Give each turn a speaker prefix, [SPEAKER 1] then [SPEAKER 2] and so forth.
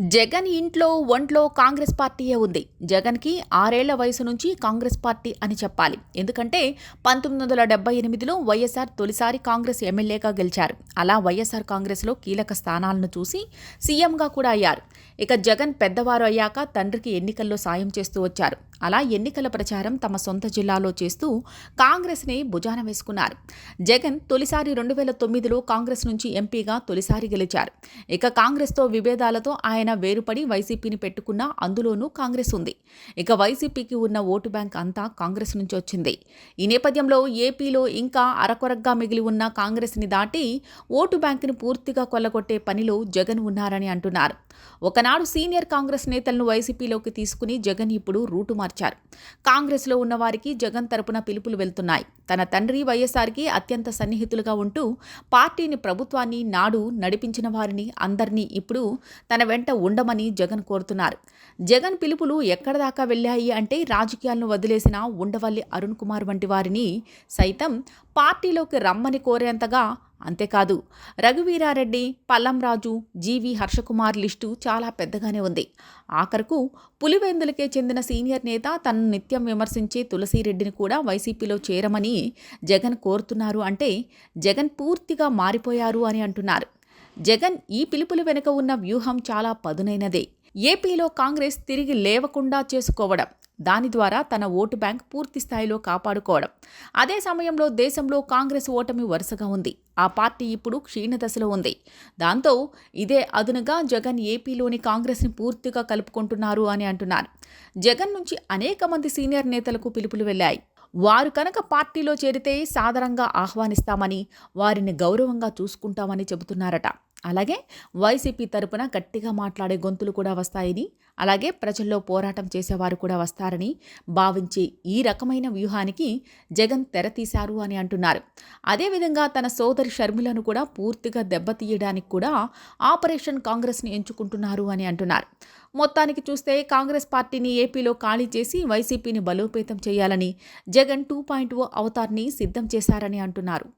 [SPEAKER 1] జగన్ ఇంట్లో ఒంట్లో కాంగ్రెస్ పార్టీయే ఉంది. జగన్కి ఆరేళ్ళ వయసు నుంచి కాంగ్రెస్ పార్టీ అని చెప్పాలి. ఎందుకంటే పంతొమ్మిది వందల డెబ్బై ఎనిమిదిలో వైఎస్ఆర్ తొలిసారి కాంగ్రెస్ ఎమ్మెల్యేగా గెలిచారు. అలా వైఎస్ఆర్ కాంగ్రెస్లో కీలక స్థానాలను చూసి సీఎంగా కూడా అయ్యారు. ఇక జగన్ పెద్దవారు అయ్యాక తండ్రికి ఎన్నికల్లో సాయం చేస్తూ వచ్చారు. అలా ఎన్నికల ప్రచారం తమ సొంత జిల్లాలో చేస్తూ కాంగ్రెస్ని భుజాన వేసుకున్నారు. జగన్ తొలిసారి రెండు వేల తొమ్మిదిలో కాంగ్రెస్ నుంచి ఎంపీగా తొలిసారి గెలిచారు. ఇక కాంగ్రెస్తో విభేదాలతో ఆయన వేరుపడి వైసీపీని పెట్టుకున్న అందులోనూ కాంగ్రెస్ ఉంది. ఇక వైసీపీకి ఉన్న ఓటు బ్యాంక్ అంతా కాంగ్రెస్ నుంచి వచ్చింది. ఈ నేపథ్యంలో ఏపీలో ఇంకా అరకొరగ్గా మిగిలి ఉన్న కాంగ్రెస్ని దాటి ఓటు బ్యాంకును పూర్తిగా కొల్లగొట్టే పనిలో జగన్ ఉన్నారని అంటున్నారు. ఒకనాడు సీనియర్ కాంగ్రెస్ నేతలను వైసీపీలోకి తీసుకుని జగన్ ఇప్పుడు రూటు మార్చారు. కాంగ్రెస్లో ఉన్నవారికి జగన్ తరపున పిలుపులు వెళ్తున్నాయి. తన తండ్రి వైఎస్ఆర్కి అత్యంత సన్నిహితులుగా ఉంటూ పార్టీని ప్రభుత్వాన్ని నాడు నడిపించిన వారిని అందరినీ ఇప్పుడు తన వెంట ఉండమని జగన్ కోరుతున్నారు. జగన్ పిలుపులు ఎక్కడ దాకా వెళ్ళాయి అంటే రాజకీయాలను వదిలేసిన ఉండవల్లి అరుణ్ కుమార్ వంటి వారిని సైతం పార్టీలోకి రమ్మని కోరేంతగా అంతేకాదు రఘువీరారెడ్డి పల్లంరాజు జీవి హర్షకుమార్ లిస్టు చాలా పెద్దగానే ఉంది. ఆఖరకు పులివెందులకే చెందిన సీనియర్ నేత తనను నిత్యం విమర్శించే తులసిరెడ్డిని కూడా వైసీపీలో చేరమని జగన్ కోరుతున్నారు అంటే జగన్ పూర్తిగా మారిపోయారు అని అంటున్నారు. జగన్ ఈ పిలుపుల వెనుక ఉన్న వ్యూహం చాలా పదునైనదే. ఏపీలో కాంగ్రెస్ తిరిగి లేవకుండా చేసుకోవడం దాని ద్వారా తన ఓటు బ్యాంక్ పూర్తి స్థాయిలో కాపాడుకోవడం. అదే సమయంలో దేశంలో కాంగ్రెస్ ఓటమి వరుసగా ఉంది. ఆ పార్టీ ఇప్పుడు క్షీణదశలో ఉంది. దాంతో ఇదే అదునుగా జగన్ ఏపీలోని కాంగ్రెస్ని పూర్తిగా కలుపుకుంటున్నారు అని అంటున్నారు. జగన్ నుంచి అనేక మంది సీనియర్ నేతలకు పిలుపులు వెళ్ళాయి. వారు కనుక పార్టీలో చేరితే సాదరంగా ఆహ్వానిస్తామని వారిని గౌరవంగా చూసుకుంటామని చెబుతున్నారట. అలాగే వైసీపీ తరపున గట్టిగా మాట్లాడే గొంతులు కూడా వస్తాయని అలాగే ప్రజల్లో పోరాటం చేసేవారు కూడా వస్తారని భావించే ఈ రకమైన వ్యూహానికి జగన్ తెరతీశారు అని అంటున్నారు. అదేవిధంగా తన సోదరి షర్మిలను కూడా పూర్తిగా దెబ్బతీయడానికి కూడా ఆపరేషన్ కాంగ్రెస్ని ఎంచుకుంటున్నారు అని అంటున్నారు. మొత్తానికి చూస్తే కాంగ్రెస్ పార్టీని ఏపీలో ఖాళీ చేసి వైసీపీని బలోపేతం చేయాలని జగన్ టూ పాయింట్ ఓ అవతార్ని సిద్ధం చేశారని అంటున్నారు.